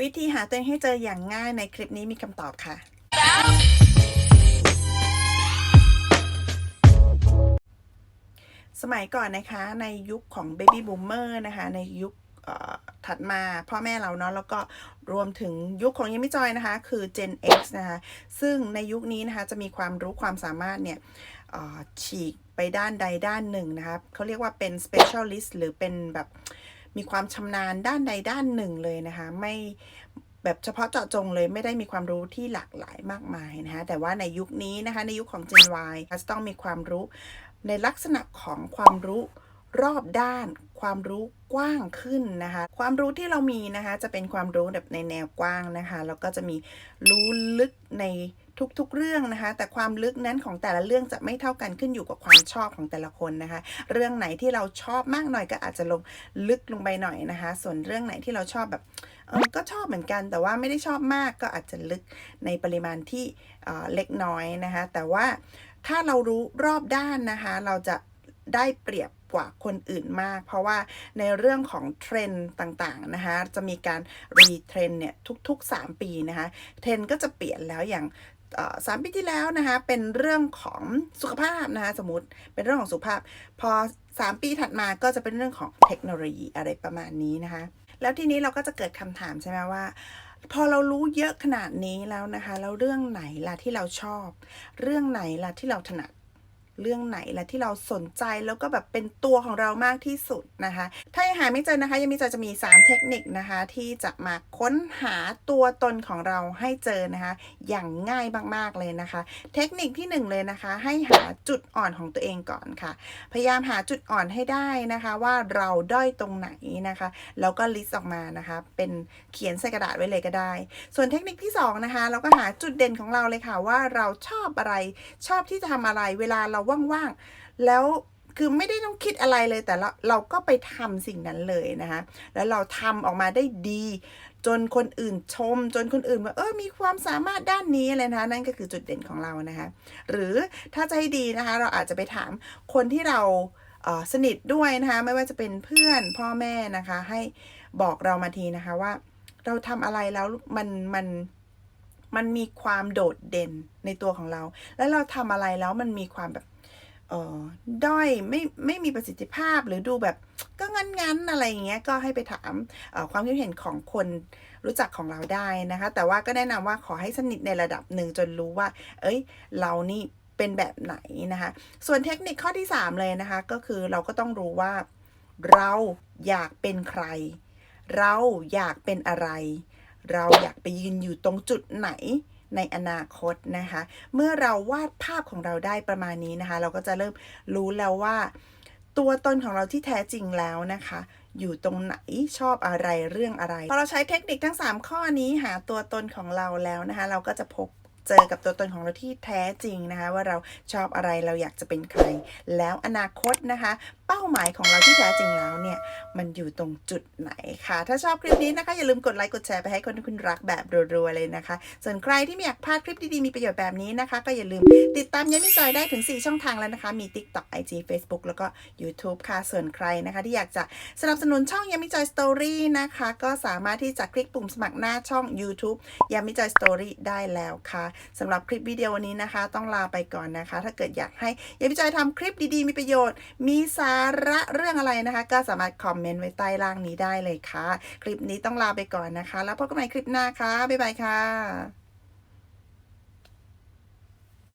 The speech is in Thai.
วิธีหาตัวเองให้เจออย่างง่ายในคลิปนี้มีคำตอบค่ะ สมัยก่อนนะคะในยุคของ Baby Boomer นะคะ ในยุคถัดมาพ่อแม่เราเนาะแล้วก็รวมถึงยุคของยังไม่จอยนะคะ คือ Gen X นะคะ ซึ่งในยุคนี้นะคะ จะมีความรู้ความสามารถเนี่ยฉีกไปด้านใดด้านหนึ่งนะคะเขาเรียกว่าเป็น specialist หรือเป็นแบบ มีความชำนาญด้านใดด้านหนึ่งเลยนะคะ ไม่แบบเฉพาะเจาะจงเลยไม่ได้มีความรู้ที่หลากหลายมากมายนะคะแต่ว่าในยุคนี้นะคะในยุคของ Gen Y จะต้องมีความรู้ในลักษณะของความรู้ รอบด้านความรู้กว้างขึ้นนะคะ ความรู้ที่เรามีนะคะ จะเป็นความรู้แบบในแนวกว้างนะคะแล้วก็จะมีรู้ลึกในทุกๆเรื่องนะคะ แต่ความลึกนั้นของแต่ละเรื่องจะไม่เท่ากันขึ้นอยู่กับความชอบของแต่ละคนนะคะ เรื่องไหนที่เราชอบมากหน่อยก็อาจจะลงลึกลงไปหน่อยนะคะ ส่วนเรื่องไหนที่เราชอบแบบเออก็ชอบเหมือนกัน แต่ว่าไม่ได้ชอบมากก็อาจจะลึกในปริมาณที่เเล็กน้อยนะคะ แต่ว่าถ้าเรารู้รอบด้านนะคะ เราจะ ได้เปรียบกว่าคนอื่นมาก เพราะว่าในเรื่องของเทรนด์ต่างๆนะคะจะมีการรีเทรนเนี่ยทุก ๆ 3 ปีนะคะเทรนก็จะเปลี่ยนแล้วอย่างสามปีที่แล้วนะคะเป็นเรื่องของสุขภาพนะคะสมมติเป็นเรื่องของสุขภาพ พอ 3 ปีถัดมาก็จะเป็นเรื่องของเทคโนโลยีอะไรประมาณนี้นะคะแล้วทีนี้เราก็จะเกิดคำถามใช่ไหมว่า พอเรารู้เยอะขนาดนี้แล้วนะคะแล้วเรื่องไหนล่ะที่เราชอบ เรื่องไหนล่ะที่เราถนัด เรื่องไหนและที่เราสนใจแล้วก็แบบเป็นตัวของเรามากที่สุดนะคะ ถ้ายังหาไม่เจอนะคะ ยังมีจอจะมี 3 เทคนิคนะคะ ที่จะมาค้นหาตัวตนของเราให้เจอนะคะ อย่างง่ายมากๆเลยนะคะ เทคนิคที่ 1 เลยนะคะ ให้หาจุดอ่อนของตัวเองก่อนค่ะ พยายามหาจุดอ่อนให้ได้นะคะ ว่าเราด้อยตรงไหนนะคะ แล้วก็ลิสต์ออกมานะคะ เป็นเขียนใส่กระดาษไว้เลยก็ได้ ส่วนเทคนิคที่ 2 นะคะ เราก็หาจุดเด่นของเราเลยค่ะว่าเราชอบอะไรชอบที่จะทำอะไรเวลาเราว่างๆ แล้วคือไม่ได้ต้องคิดอะไรเลยแต่เราเราก็ไปทำสิ่งนั้นเลยนะคะแล้วเราทำออกมาได้ดี จนคนอื่นชม จนคนอื่นว่าเออมีความสามารถด้านนี้เลยนะคะนั่นก็คือจุดเด่นของเรานะคะ หรือถ้าจะให้ดีนะคะ เราอาจจะไปถามคนที่เราเออสนิทด้วยนะคะไม่ว่าจะเป็นเพื่อนพ่อแม่นะคะ ให้บอกเรามาทีนะคะว่า เราทำอะไรแล้วมันมันมันมีความโดดเด่นในตัวของเรา แล้วเราทำอะไรแล้วมันมีความแบบ ด้อยไม่ไม่มีประสิทธิภาพหรือดูแบบก็งั้นๆอะไรอย่างเงี้ยก็ให้ไปถามออความคิดเห็นของคนรู้จักของเราได้นะคะ แต่ว่าก็แนะนำว่าขอให้สนิทในระดับหนึ่งจนรู้ว่า เอ้ย เรานี่เป็นแบบไหนนะคะ ส่วนเทคนิคข้อที่ 3 เลยนะคะ ก็คือเราก็ต้องรู้ว่า เราอยากเป็นใคร เราอยากเป็นอะไร เราอยากไปยืนอยู่ตรงจุดไหน ในอนาคตนะคะ เมื่อเราวาดภาพของเราได้ประมาณนี้นะคะ เราก็จะเริ่มรู้แล้วว่า ตัวตนของเราที่แท้จริงแล้วนะคะ อยู่ตรงไหนชอบอะไรเรื่องอะไรพอเราใช้เทคนิคทั้ง 3 ข้อนี้หาตัวตนของเราแล้วนะคะ เราก็จะพบ เจอกับตัวตนของเราที่แท้จริงนะคะ ว่าเราชอบอะไรเราอยากจะเป็นใคร แล้วอนาคตนะคะ เป้าหมายของเราที่แท้จริงแล้วเนี่ยมันอยู่ตรงจุดไหนค่ะ ถ้าชอบคลิปนี้นะคะ อย่าลืมกดไลค์กดแชร์ไปให้คนที่คุณรักแบบรัวๆเลยนะคะ ส่วนใครที่ไม่อยากพลาดคลิปดีๆมีประโยชน์แบบนี้นะคะ ก็อย่าลืมติดตามยันมิจอยได้ถึง 4 ช่องทางแล้วนะคะ มี TikTok IG Facebook แล้วก็ YouTube ค่ะส่วนใครนะคะ ที่อยากจะสนับสนุนช่องยามิจอยสตอรี่นะคะ ก็สามารถที่จะคลิกปุ่มสมัครหน้าช่อง YouTube ยามิจอยสตอรี่ได้แล้วค่ะสำหรับคลิปวิดีโอนี้นะคะ ต้องลาไปก่อนนะคะ ถ้าเกิดอยากให้ยามิจัยทำคลิปดีๆ มีประโยชน์ มีสาระเรื่องอะไรนะคะ ก็สามารถคอมเมนต์ไว้ใต้ล่างนี้ได้เลยค่ะ คลิปนี้ต้องลาไปก่อนนะคะ แล้วพบกันใหม่คลิปหน้าค่ะบ๊ายบายค่ะ